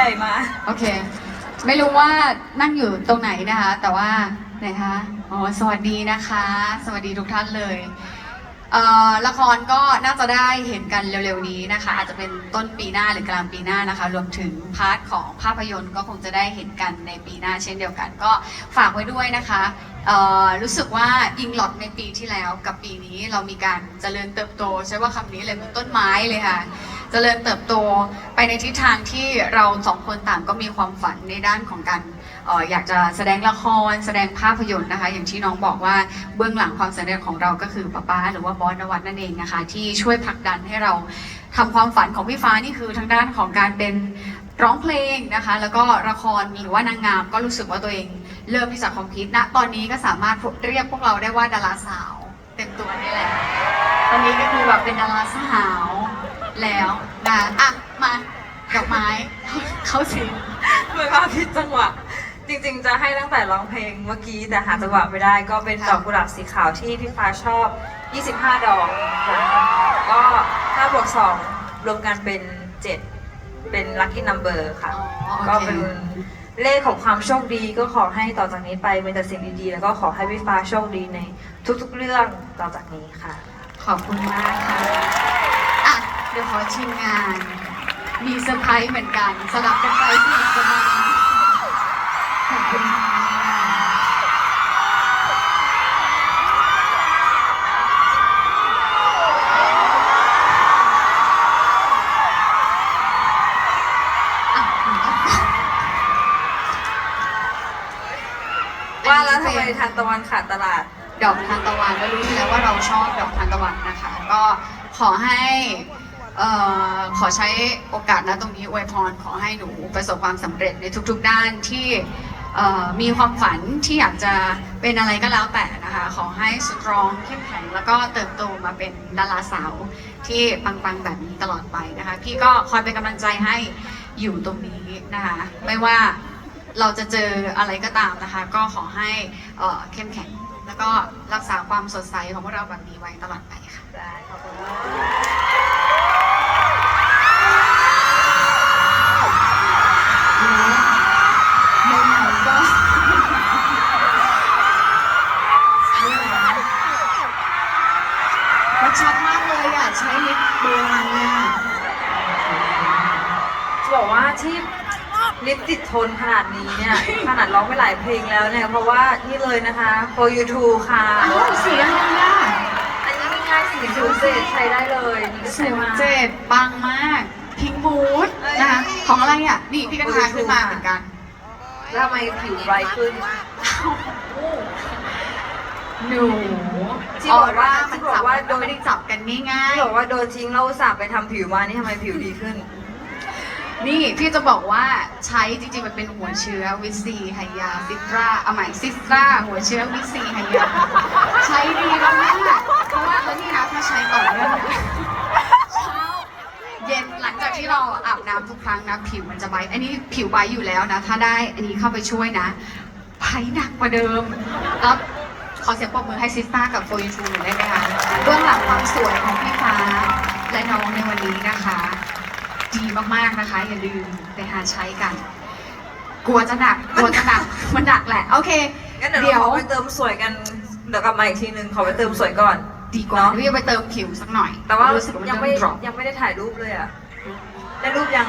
ใหญ่มา โอเค ไม่รู้ว่านั่งอยู่ตรงไหนนะคะ แต่ว่าไหนคะอ๋อสวัสดีนะคะ สวัสดีทุกท่านเลยเอ่อละครก็น่าจะได้เห็นกันเร็วๆนี้นะคะ อาจจะเป็นต้นปีหน้าหรือกลางปีหน้านะคะ รวมถึงพาร์ทของภาพยนตร์ก็คงจะได้เห็นกันในปีหน้าเช่นเดียวกัน ก็ฝากไว้ด้วยนะคะเอ่อรู้สึกว่าอิงหลอดในปีที่แล้วกับปีนี้เรามีการเจริญเติบโต ใช้ว่าคำนี้เลยเหมือนต้นไม้เลยค่ะ จริญเติบโตไปในทิศทางที่เราสองคนต่างก็มีความฝันในด้านของการอออยากจะแสดงละคร แสดงภาพยนตร์นะคะ อย่างที่น้องบอกว่าเบื้องหลังความสำเร็จของเราก็คือป้าป้าหรือว่าบอสนวัตนั่นเองนะคะ ที่ช่วยผลักดันให้เราทำความฝันของพี่ฟ้านี่คือทางด้านของการเป็นร้องเพลงนะคะ แล้วก็ละครหรือว่านางงามก็รู้สึกว่าตัวเองเริ่มที่จะคอมพิวต์ณตอนนี้ก็สามารถเรียกพวกเราได้ว่าดาราสาวเต็มตัวนี่แหละตอนนี้ก็คือแบบเป็นดาราสาว แล้วนะอะมาดอกไม้เข้าสิเหมือนว่าผิดจังหวะ จริงๆ จะให้ตั้งแต่ร้องเพลงเมื่อกี้แต่หาจังหวะไม่ได้ก็เป็นดอกกุหลาบสีขาวที่พี่ฟ้าชอบ 25 ดอกนะคะก็5บวก2รวมกันเป็น 7 เป็น lucky number ค่ะอ๋อก็โอเคเป็นเลขของความโชคดีก็ขอให้ต่อจากนี้ไปมีแต่สิ่งดีๆ แล้วก็ขอให้พี่ฟ้าโชคดีในทุกๆเรื่องต่อจากนี้ค่ะ ขอบคุณมากค่ะอะ เดี๋ยวขอชิมงาน มีเซอร์ไพรส์เหมือนกันสลับกันไปสลับกันมาขอบคุณค่ะอะว่าแล้วทำไมทานตะวันขาดตลาด ดอกทานตะวันก็รู้อยู่แล้วว่าเราชอบดอกทานตะวันนะคะ ก็ขอให้ เออขอใช้โอกาสนะตรงนี้อวยพรขอให้หนูประสบความสำเร็จในทุกๆด้านที่เอ่อมีความฝันที่อยากจะเป็นอะไรก็แล้วแต่นะคะ ขอให้สตรองเข้มแข็งแล้วก็เติบโตมาเป็นดาราสาวที่ปังๆแบบนี้ตลอดไปนะคะพี่ก็คอยเป็นกำลังใจให้อยู่ตรงนี้นะคะ ไม่ว่าเราจะเจออะไรก็ตามนะคะ ก็ขอให้เอ่อเข้มแข็ง แล้วก็รักษาความสดใสของพวกเราแบบนี้ไว้ตลอดไปค่ะได้ขอบคุณมาก บอกว่าที่ลิปติดทนขนาดนี้เนี่ย ขนาดร้องไปหลายเพลงแล้วเนี่ย เพราะว่านี่เลยนะคะ for you too ค่ะ อ้าวเสียงอะไรอะอันนี้ง่ายๆสีศูนย์เจ็ดใช้ได้เลยนี่ก็ศูใช้นมาย์เจ็ดปังมากพิงบูธนะคะของอะไรอะ นี่พี่กระทาขึ้นมาเหมือนกัน แล้วทำไมผิวไบรท์ขึ้น หนูที่บอกว่ามันที่บจัอบกว่าโดมันนไม่ได้จับกันง่ายที่บอกว่าโดนทิ้งเราอุตส่าห์ไปทำผิวมานี่ทำไมผิวดีขึ้นๆ นี่พี่จะบอกว่าใช้จริงๆมันเป็นหัวเชื้อวิตซีไฮยาซิตราเอาใหม่ซิตราหัวเชื้อวิตซีไฮยาใช้ดีมากเพราะว่าแล้วนี่นะถ้าใช้ต่อเนื่องเช้าเย็นหลังจากที่เราอาบน้ำทุกครั้งนะผิวมันจะไบอันนี้ผิวไบอยู่แล้วนะ ถ้าได้อันนี้เข้าไปช่วยนะไบหนักกว่าเดิมแล้วขอเสียงปรบมือให้ซิสต้ากับโฟยูทูหน่อยได้ไหมคะเบื้องหลังความสวยของพี่ฟ้าและน้องในวันนี้นะคะ ดีมากๆนะคะ อย่าลืมไปหาใช้กัน กลัวจะหนักกลัวจะหนักมันหนักแหละ โอเคงั้นเดี๋ยวเราขอไปเติมสวยกัน เดี๋ยวกลับมาอีกทีนึงขอไปเติมสวยก่อน ดีกว่าเนอะพี่จะไปเติมผิวสักหน่อย แต่ว่ารู้สึกว่ามันยังเริ่ไม่ม drop ยังไม่ได้ถ่ายรูปเลยอะได้รูปยัง